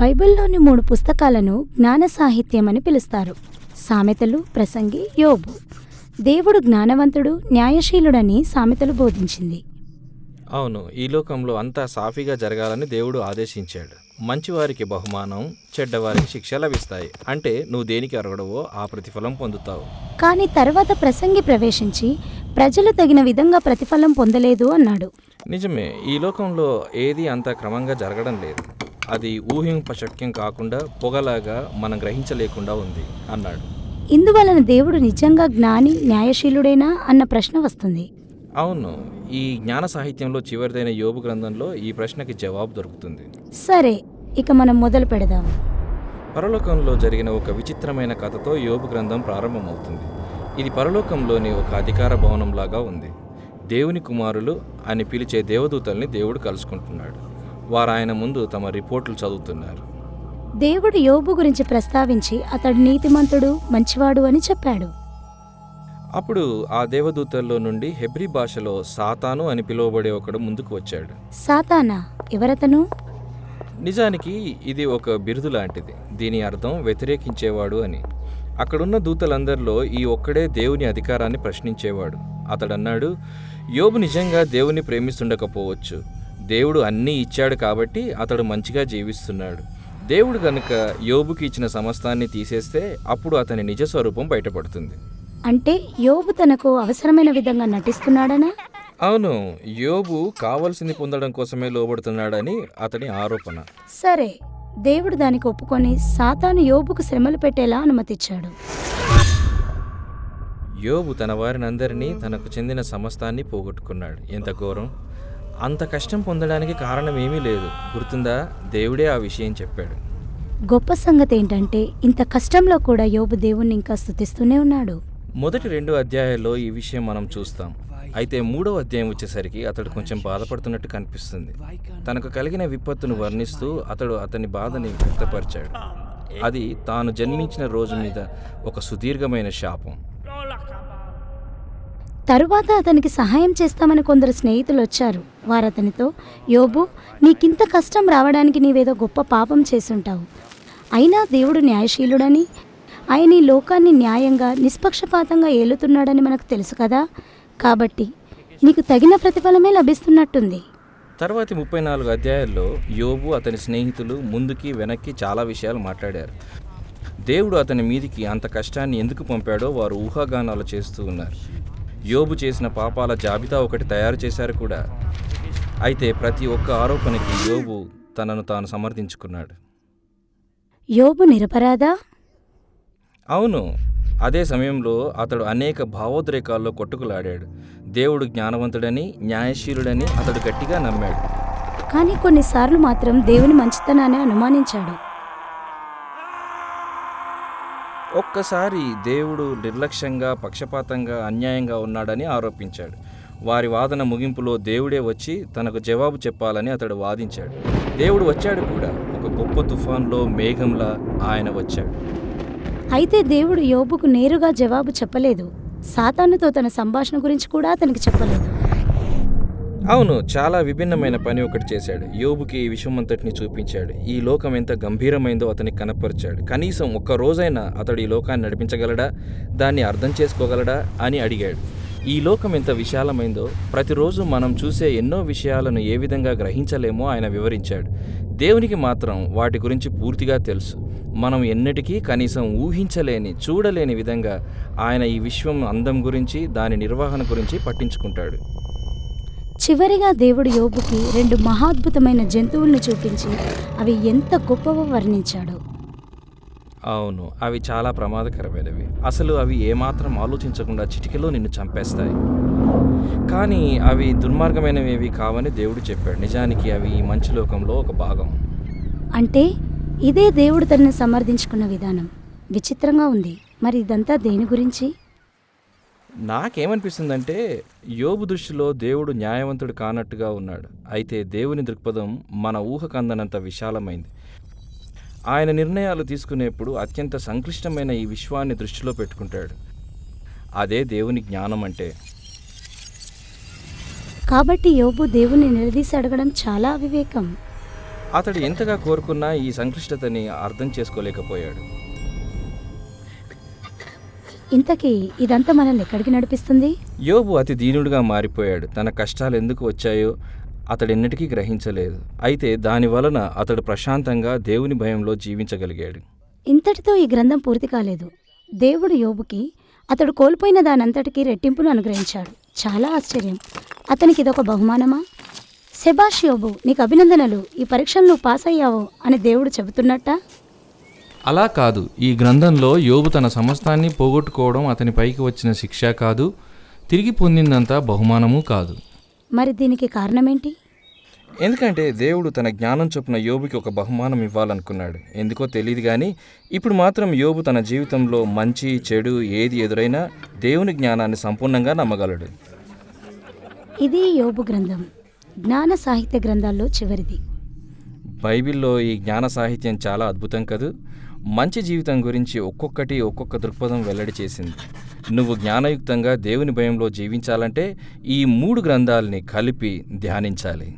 బైబిల్లోని మూడు పుస్తకాలను జ్ఞాన సాహిత్యం అని పిలుస్తారు. సామెతలు ప్రసంగి యోబు. దేవుడు జ్ఞానవంతుడు న్యాయశీలుడని సామెతలు బోధించింది. అవును ఈ లోకంలో అంతా సాఫీగా జరగాలని దేవుడు ఆదేశించాడు. మంచివారికి బహుమానం చెడ్డవారికి శిక్ష లభిస్తాయి. అంటే నువ్వు దేనికి అరగడవో ఆ ప్రతిఫలం పొందుతావు. కానీ తర్వాత ప్రసంగి ప్రవేశించి ప్రజలు తగిన విధంగా ప్రతిఫలం పొందలేదు అన్నాడు. నిజమే ఈ లోకంలో ఏది అంత క్రమంగా జరగడం లేదు. అది ఊహింపశక్యం కాకుండా పొగలాగా మనం గ్రహించలేకుండా ఉంది అన్నాడు. ఇందువలన దేవుడు నిజంగా జ్ఞాని న్యాయశీలుడేనా అన్న ప్రశ్న వస్తుంది. అవును. ఈ జ్ఞాన సాహిత్యంలో చివరిదైన యోబు గ్రంథంలో ఈ ప్రశ్నకి జవాబు దొరుకుతుంది. సరే ఇక మనం మొదలు పెడదాం. పరలోకంలో జరిగిన ఒక విచిత్రమైన కథతో యోబు గ్రంథం ప్రారంభమవుతుంది. ఇది పరలోకంలోని ఒక అధికార భవనంలాగా ఉంది. దేవుని కుమారులు అని పిలిచే దేవదూతల్ని దేవుడు కలుసుకుంటున్నాడు. వారు ఆయన ముందు తమ రిపోర్టులు చదువుతున్నారు. దేవుడు యోబు గురించి ప్రస్తావించి అతడు నీతిమంతుడు మంచివాడు అని చెప్పాడు. అప్పుడు ఆ దేవదూతల్లో నుండి హెబ్రీ భాషలో సాతాను అని పిలువబడే ఒకడు ముందుకు వచ్చాడు. సాతానా? ఎవరతను? నిజానికి ఇది ఒక బిరుదు లాంటిది. దీని అర్థం వ్యతిరేకించేవాడు అని. అక్కడున్న దూతలందరిలో ఈ ఒక్కడే దేవుని అధికారాన్ని ప్రశ్నించేవాడు. అతడన్నాడు యోబు నిజంగా దేవుని ప్రేమిస్తుండకపోవచ్చు. దేవుడు అన్నీ ఇచ్చాడు కాబట్టి అతడు మంచిగా జీవిస్తున్నాడు. దేవుడు కనుక యోబుకి ఇచ్చిన సమస్తాన్ని తీసేస్తే అప్పుడు అతని నిజ స్వరూపం బయటపడుతుంది. అంటే యోబు తనకు అవసరమైన విధంగా నటిస్తున్నాడనా? అవును యోబు కావలసింది పొందడం కోసమే లోబడుతున్నాడని అతని ఆరోపణ. సరే దేవుడు దానికి ఒప్పుకొని సాతాను యోబుకు శ్రమలు పెట్టేలా అనుమతిచ్చాడు. యోబు తన వారినందరినీ తనకు చెందిన సమస్తాన్ని పోగొట్టుకున్నాడు. ఎంత ఘోరం! అంత కష్టం పొందడానికి కారణం ఏమీ లేదు. గుర్తుందా? దేవుడే ఆ విషయం చెప్పాడు. గొప్ప సంగతి ఏంటంటే ఇంత కష్టంలో కూడా యోబు దేవుణ్ణి ఇంకా స్తుతిస్తూనే ఉన్నాడు. మొదటి రెండు అధ్యాయాల్లో ఈ విషయం మనం చూస్తాం. అయితే మూడవ అధ్యాయం వచ్చేసరికి అతడు కొంచెం బాధపడుతున్నట్టు కనిపిస్తుంది. తనకు కలిగిన విపత్తును వర్ణిస్తూ అతడు అతని బాధని వ్యక్తపరిచాడు. అది తాను జన్మించిన రోజు మీద ఒక సుదీర్ఘమైన శాపం. తరువాత అతనికి సహాయం చేస్తామని కొందరు స్నేహితులు వచ్చారు వారు అతనితో యోబు నీకింత కష్టం రావడానికి నీవేదో గొప్ప పాపం చేసుంటావు. అయినా దేవుడు న్యాయశీలుడని ఆయన ఈ లోకాన్ని న్యాయంగా నిష్పక్షపాతంగా ఏలుతున్నాడని మనకు తెలుసు కదా? కాబట్టి నీకు తగిన ప్రతిఫలమే లభిస్తున్నట్టుంది. తర్వాతి ముప్పై నాలుగు అధ్యాయాల్లో యోబు అతని స్నేహితులు ముందుకి వెనక్కి చాలా విషయాలు మాట్లాడారు. దేవుడు అతని మీదికి అంత కష్టాన్ని ఎందుకు పంపాడో వారు ఊహాగానాలు చేస్తూ ఉన్నారు. యోబు చేసిన పాపాల జాబితా ఒకటి తయారు చేశారు కూడా. అయితే ప్రతి ఒక్క ఆరోపణకి యోబు తనను తాను సమర్థించుకున్నాడు. యోబు నిరపరాధా? అవును అదే సమయంలో అతడు అనేక భావోద్రేకాల్లో కొట్టుకులాడాడు. దేవుడు జ్ఞానవంతుడని న్యాయశీలుడని అతడు గట్టిగా నమ్మాడు. కానీ కొన్నిసార్లు మాత్రం దేవుని మంచితనాన్ని అనుమానించాడు. ఒక్కసారి దేవుడు నిర్లక్ష్యంగా పక్షపాతంగా అన్యాయంగా ఉన్నాడని ఆరోపించాడు. వారి వాదన ముగింపులో దేవుడే వచ్చి తనకు జవాబు చెప్పాలని అతడు వాదించాడు. దేవుడు వచ్చాడు కూడా. ఒక గొప్ప తుఫాన్లో మేఘంలా ఆయన వచ్చాడు. అయితే దేవుడు యోబుకు నేరుగా జవాబు చెప్పలేదు. సాతానుతో తన సంభాషణ గురించి కూడా అతనికి చెప్పలేదు. అవును చాలా విభిన్నమైన పని ఒకటి చేశాడు. యోబుకి ఈ విషయమంతటిని చూపించాడు. ఈ లోకం ఎంత గంభీరమైందో అతనికి కనపరిచాడు. కనీసం ఒక్క రోజైనా అతడు ఈ లోకాన్ని నడిపించగలడా? దాన్ని అర్థం చేసుకోగలడా? అని అడిగాడు. ఈ లోకం ఎంత విశాలమైందో ప్రతిరోజు మనం చూసే ఎన్నో విషయాలను ఏ విధంగా గ్రహించలేమో ఆయన వివరించాడు. దేవునికి మాత్రం వాటి గురించి పూర్తిగా తెలుసు. మనం ఎన్నటికీ కనీసం ఊహించలేని చూడలేని విధంగా ఆయన ఈ విశ్వం అందం గురించి దాని నిర్వహణ గురించి పట్టించుకుంటాడు. చివరిగా దేవుడు యోబుకి రెండు మహాద్భుతమైన జంతువుల్ని చూపించి అవి ఎంత గొప్పవో వర్ణించాడు. అవును అవి చాలా ప్రమాదకరమైనవి. అసలు అవి ఏమాత్రం ఆలోచించకుండా చిటికెలో నిన్ను చంపేస్తాయి. కానీ అవి దుర్మార్గమైనవేవి కావని దేవుడు చెప్పాడు. నిజానికి అవి ఈ మంచి లోకంలో ఒక భాగం. అంటే ఇదే దేవుడు తనని సమర్థించుకున్న విధానం. విచిత్రంగా ఉంది. మరి ఇదంతా దేని గురించి? నాకేమనిపిస్తుందంటే యోబు దృష్టిలో దేవుడు న్యాయవంతుడు కానట్టుగా ఉన్నాడు. అయితే దేవుని దృక్పథం మన ఊహకందనంత విశాలమైంది. ఆయన నిర్ణయాలు తీసుకునేప్పుడు అత్యంత సంక్లిష్టమైన ఈ విశ్వాన్ని దృష్టిలో పెట్టుకుంటాడు. అదే దేవుని జ్ఞానం అంటే. కాబట్టి యోబు దేవుణ్ణి నిలదీసి అడగడం చాలా అవివేకం. అతడు ఎంతగా కోరుకున్నా ఈ సంక్లిష్టతని అర్థం చేసుకోలేకపోయాడు. ఇంతకీ ఇదంతా మనల్ని ఎక్కడికి నడిపిస్తుంది? యోబు అతి దీనుడిగా మారిపోయాడు. తన కష్టాలు ఎందుకు వచ్చాయో అతడు ఎన్నటికీ గ్రహించలేదు. అయితే దాని వలన అతడు ప్రశాంతంగా దేవుని భయంలో జీవించగలిగాడు. ఇంతటితో ఈ గ్రంథం పూర్తి కాలేదు. దేవుడు యోబుకి అతడు కోల్పోయిన దానంతటికీ రెట్టింపును అనుగ్రహించాడు. చాలా ఆశ్చర్యం. అతనికి ఇదొక బహుమానమా? శబాష్ యోబు నీకు అభినందనలు. ఈ పరీక్షలు నువ్వు పాస్ అయ్యావు అని దేవుడు చెబుతున్నట్టా? అలా కాదు. ఈ గ్రంథంలో యోబు తన సమస్తాన్ని పోగొట్టుకోవడం అతని పైకి వచ్చిన శిక్ష కాదు. తిరిగి పొందిందంతా బహుమానము కాదు. మరి దీనికి కారణమేంటి? ఎందుకంటే దేవుడు తన జ్ఞానం చొప్పున యోబుకి ఒక బహుమానం ఇవ్వాలనుకున్నాడు. ఎందుకో తెలియదు కానీ ఇప్పుడు మాత్రం యోబు తన జీవితంలో మంచి చెడు ఏది ఎదురైనా దేవుని జ్ఞానాన్ని సంపూర్ణంగా నమ్మగలడు. ఇది యోబు గ్రంథం. జ్ఞాన సాహిత్య గ్రంథాల్లో చివరిది. బైబిల్లో ఈ జ్ఞాన సాహిత్యం చాలా అద్భుతం కదూ? మంచి జీవితం గురించి ఒక్కొక్కటి ఒక్కొక్క దృక్పథం వెల్లడి చేసింది. నువ్వు జ్ఞానయుక్తంగా దేవుని భయంలో జీవించాలంటే ఈ మూడు గ్రంథాలని కలిపి ధ్యానించాలి.